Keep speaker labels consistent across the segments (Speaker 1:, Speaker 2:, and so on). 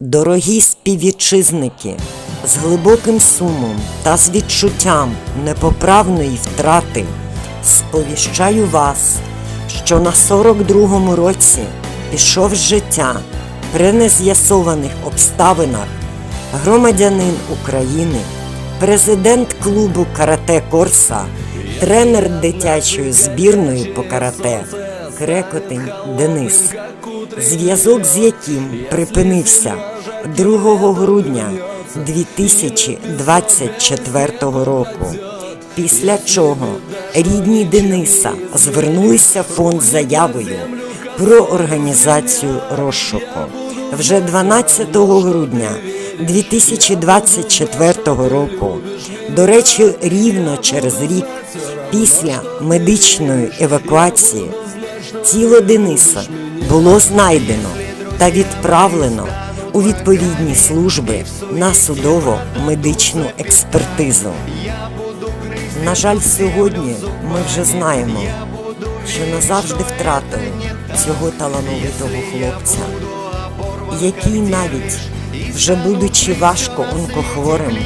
Speaker 1: Дорогі співвітчизники, з глибоким сумом та з відчуттям непоправної втрати сповіщаю вас, що на 42-му році пішов з життя при нез'ясованих обставинах громадянин України, президент клубу Карате Корса, тренер дитячої збірної по карате Крекотень Денис зв'язок з яким припинився 2 грудня 2024 року. Після чого рідні Дениса звернулися в фонд заявою про організацію розшуку. Вже 12 грудня 2024 року, до речі, рівно через рік після медичної евакуації Тіло Дениса було знайдено та відправлено у відповідні служби на судово-медичну експертизу. На жаль, сьогодні ми вже знаємо, що назавжди втратили цього талановитого хлопця, який навіть вже будучи важко онкохворим,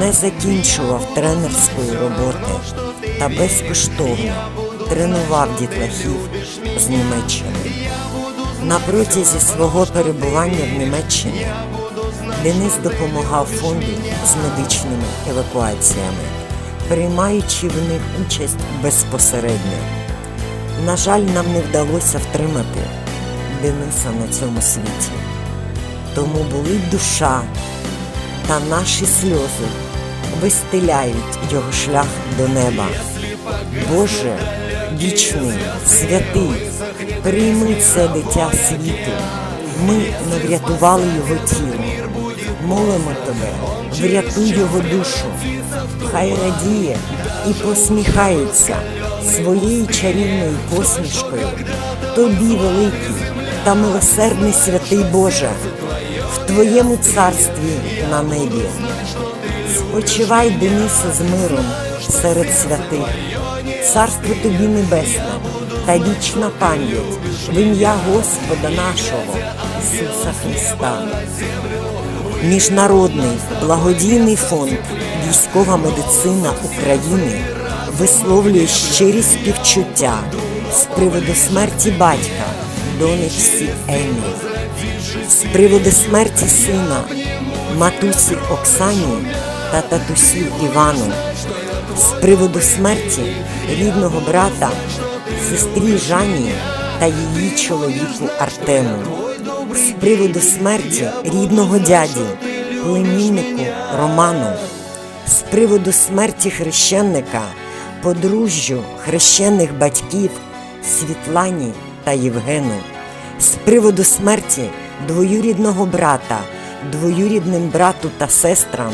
Speaker 1: не закінчував тренерської роботи та безкоштовно тренував дітлахів з Німеччини. На протязі свого перебування в Німеччині Денис допомагав фонду з медичними евакуаціями, приймаючи в них участь безпосередньо. На жаль, нам не вдалося втримати Дениса на цьому світі. Тому болить душа та наші сльози вистеляють його шлях до неба. Боже, вічний, святий, прийми це дитя світу. Ми не врятували його тіло. Молимо тебе, врятуй його душу. Хай радіє і посміхається своєю чарівною посмішкою. Тобі, великий та милосердний святий Боже, в Твоєму царстві на небі. Спочивай, Денисе, з миром серед святих, царство тобі небесне та вічна пам'ять в ім'я Господа нашого Ісуса Христа. Міжнародний благодійний фонд Військова медицина України висловлює щирі співчуття з приводу смерті батька донечці Емі, з приводу смерті сина матусі Оксані та татусю Івану, з приводу смерті рідного брата, сестрі Жанні та її чоловіку Артему, з приводу смерті рідного дяді, племіннику Роману, з приводу смерті хрещенника, подружжю хрещених батьків Світлані та Євгену, з приводу смерті двоюрідного брата, двоюрідним брату та сестрам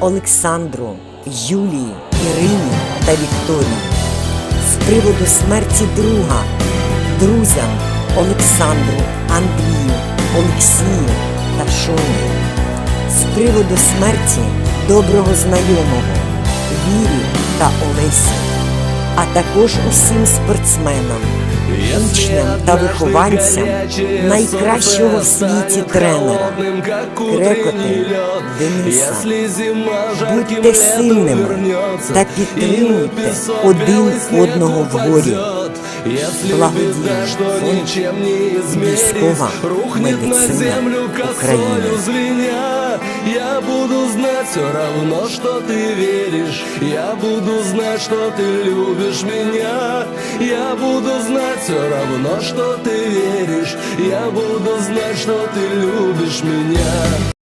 Speaker 1: Олександру, Юлії, Ірині та Вікторії, з приводу смерті друга, друзям Олександру, Андрію, Олексію та Шоні, з приводу смерті доброго знайомого Вірі та Олесі, а також усім спортсменам, учням та вихованцям найкращого в світі тренера Крекоти Дениса. Будьте сильними та підтримуйте один одного в горі. Благодійний фонд Військова медицина України
Speaker 2: все равно, что ты веришь Я буду знать, что ты любишь меня Я буду знать все равно, что ты веришь Я буду знать, что ты любишь меня